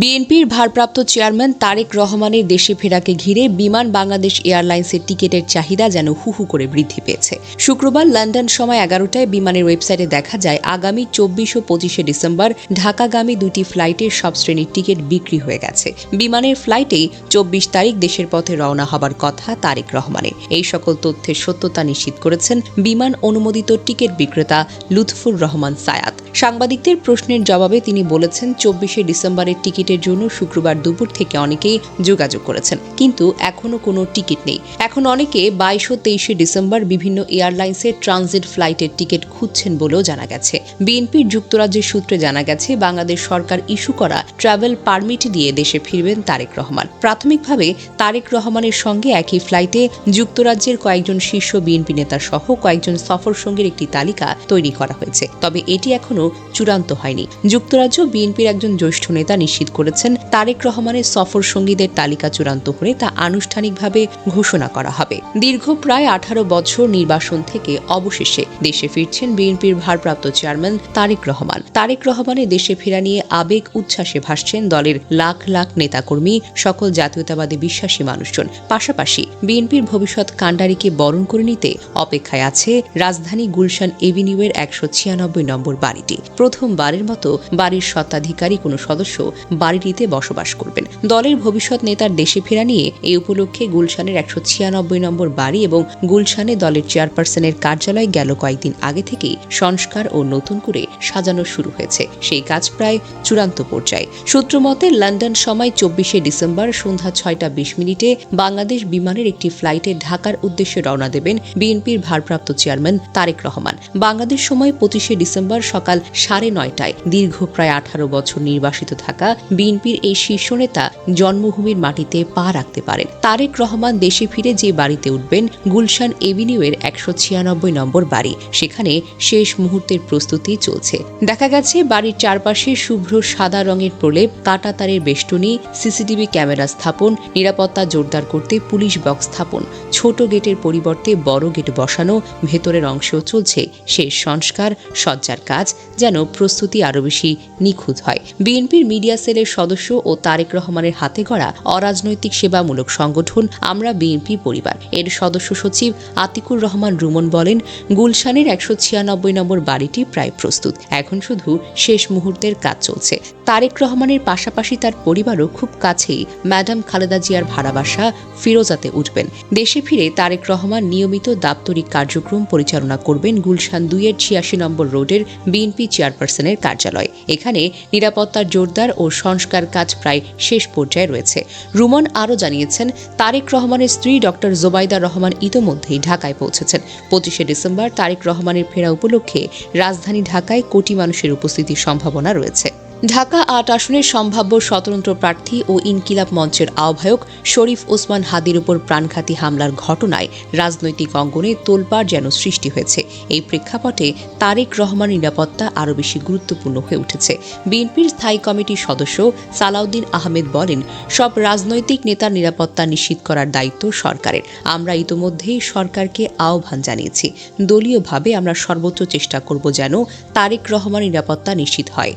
বিএনপির ভারপ্রাপ্ত চেয়ারম্যান তারেক রহমানের দেশে ফেরাকে ঘিরে বিমান বাংলাদেশ এয়ারলাইন্সের টিকিটের চাহিদা যেন হুহু করে বৃদ্ধি পেয়েছে। শুক্রবার লন্ডন সময় এগারোটায় বিমানের ওয়েবসাইটে দেখা যায়, আগামী চব্বিশ ও পঁচিশে ডিসেম্বর ঢাকাগামী দুটি ফ্লাইটের সব শ্রেণির টিকিট বিক্রি হয়ে গেছে। বিমানের ফ্লাইটেই চব্বিশ তারিখ দেশের পথে রওনা হবার কথা তারেক রহমানের। এই সকল তথ্যের সত্যতা নিশ্চিত করেছেন বিমান অনুমোদিত টিকিট বিক্রেতা লুৎফুর রহমান সায়াদ সাংবাদিকদের প্রশ্নের জবাবে তিনি বলেছেন, চব্বিশে ডিসেম্বরের টিকিটের জন্য শুক্রবার দুপুর থেকে অনেকেই যোগাযোগ করেছেন। কিন্তু এখনও কোনো টিকিট নেই। এখন অনেকে বাইশ ও তেইশে ডিসেম্বর বিভিন্ন এয়ারলাইন্সের ট্রানজিট ফ্লাইটের টিকিট খুঁজছেন বলেও জানা গেছে। বিএনপির যুক্তরাজ্যের সূত্রে জানা গেছে, বাংলাদেশ সরকার ইস্যু করা ট্রাভেল পারমিট দিয়ে দেশে ফিরবেন তারেক রহমান। প্রাথমিকভাবে তারেক রহমানের সঙ্গে একই ফ্লাইটে যুক্তরাজ্যের কয়েকজন শীর্ষ বিএনপি নেতা সহ কয়েকজন সফর সঙ্গীর একটি তালিকা তৈরি করা হয়েছে। তবে এটি এখনও চূড়ান্ত হয়নি। যুক্তরাজ্য বিএনপির একজন জ্যেষ্ঠ নেতা নিশ্চিত করেছেন, তারেক রহমানের সফর সঙ্গীদের তালিকা চূড়ান্ত হলে তা আনুষ্ঠানিকভাবে ঘোষণা করা হবে। দীর্ঘ প্রায় আঠারো বছর নির্বাসন থেকে অবশেষে দেশে ফিরছেন বিএনপির ভারপ্রাপ্ত চেয়ারম্যান তারেক রহমান। তারেক রহমানের দেশে ফেরা নিয়ে আবেগ উচ্ছ্বাসে ভাসছেন দলের লাখ লাখ নেতাকর্মী, সকল জাতীয়তাবাদী বিশ্বাসী মানুষজন। পাশাপাশি বিএনপির ভবিষ্যৎ কাণ্ডারিকে বরণ করে নিতে অপেক্ষায় আছে রাজধানী গুলশান এভিনিউয়ের একশো ছিয়ানব্বই নম্বর বাড়িটি। প্রথমবারের মতো বাড়ির স্বত্বাধিকারী কোনো সদস্য বাড়িটিতে বসবাস করবেন। দলের ভবিষ্যৎ নেতার দেশে ফেরা নিয়ে এই উপলক্ষে গুলশানের একশো ছিয়ানব্বই নম্বর বাড়ি এবং গুলশানে দলের চেয়ারপারসনের কার্যালয় গেল কয়েকদিন আগে থেকেই সংস্কার ও নতুন করে সাজানো শুরু হয়েছে। সেই কাজ প্রায় চূড়ান্ত পর্যায়ে। সূত্রমতে লন্ডন সময় চব্বিশে ডিসেম্বর সন্ধ্যা ছয়টা বিশ মিনিটে বাংলাদেশ বিমানের একটি ফ্লাইটে ঢাকার উদ্দেশ্যে রওনা দেবেন বিএনপির ভারপ্রাপ্ত চেয়ারম্যান তারেক রহমান। বাংলাদেশ সময় পঁচিশে ডিসেম্বর সকাল সাড়ে নয়টায়। দীর্ঘ প্রায় আঠারো বছর নির্বাসিত থাকা বিএনপির এই শীর্ষ নেতা জন্মভূমির মাটিতে পা রাখতে পারেন। তারেক রহমান দেশে ফিরে যে বাড়িতে উঠবেন, গুলশান এভিনিউয়ের একশো ছিয়ানব্বই নম্বর বাড়ি। সেখানে শেষ মুহূর্তের প্রস্তুতি চলছে। দেখা গেছে, বাড়ির চারপাশে শুভ্র সাদা রঙের প্রলেপ, কাটা তারের বেষ্টনী, সিসিটিভি ক্যামেরা স্থাপন, নিরাপত্তা জোরদার করতে পুলিশ বক্স স্থাপন। ছোট গেটের পরিবর্তে বড় গেট বসানো, ভেতরের অংশেও চলছে। শেষ সংস্কার, সজ্জার কাজ যেন প্রস্তুতি আরও বেশি নিখুঁত হয়। বিএনপির মিডিয়া সেলের সদস্য ও তারেক রহমানের হাতে গড়া অরাজনৈতিক সেবামূলক সংগঠন আমরা বিএনপি পরিবার। এর সদস্য সচিব আতিকুর রহমান রুমন বলেন, গুলশানের একশো ছিয়ানব্বই নম্বর বাড়িটি প্রায় প্রস্তুত। এখন শুধু শেষ মুহূর্তের কাজ চলছে। তারেক রহমানের পাশাপাশি তার পরিবারও খুব কাছেই ম্যাডাম খালেদা জিয়ার ভাড়া বাসা ফিরোজাতে উঠবেন। দেশে ফিরে তারেক রহমান নিয়মিত দাপ্তরিক কার্যক্রম পরিচালনা করবেন গুলশান দুইয়ের ছিয়াশি নম্বর রোডের বিএনপি চেয়ারপারসনের কার্যালয়। এখানে নিরাপত্তার জোরদার ও সংস্কার কাজ প্রায় শেষ পর্যায়ে রয়েছে। রুমন আরও জানিয়েছেন, তারেক রহমানের স্ত্রী ডক্টর জোবাইদা রহমান ইতোমধ্যেই ঢাকায় পৌঁছেছেন। পঁচিশে ডিসেম্বর তারেক রহমানের ফেরা উপলক্ষে রাজধানী ঢাকায় কোটি মানুষের উপস্থিতির সম্ভাবনা রয়েছে। ঢাকা আট আসনের সম্ভাব্য স্বতন্ত্র প্রার্থী ও ইনকিলাব মঞ্চের আহ্বায়ক শরীফ ওসমান হাদির উপর প্রাণঘাতী হামলার ঘটনায় রাজনৈতিক অঙ্গনে তোলপাড় যেন সৃষ্টি হয়েছে। এই প্রেক্ষাপটে তারেক রহমান নিরাপত্তা আরও বেশি গুরুত্বপূর্ণ হয়ে উঠেছে। বিএনপির স্থায়ী কমিটির সদস্য সালাউদ্দিন আহমেদ বলেন, সব রাজনৈতিক নেতার নিরাপত্তা নিশ্চিত করার দায়িত্ব সরকারের। আমরা ইতোমধ্যেই সরকারকে আহ্বান জানিয়েছি। দলীয়ভাবে আমরা সর্বোচ্চ চেষ্টা করব যেন তারেক রহমান নিরাপত্তা নিশ্চিত হয়।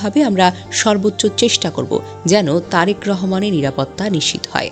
দলীয়ভাবে আমরা সর্বোচ্চ চেষ্টা করব যেন তারেক রহমানের নিরাপত্তা নিশ্চিত হয়।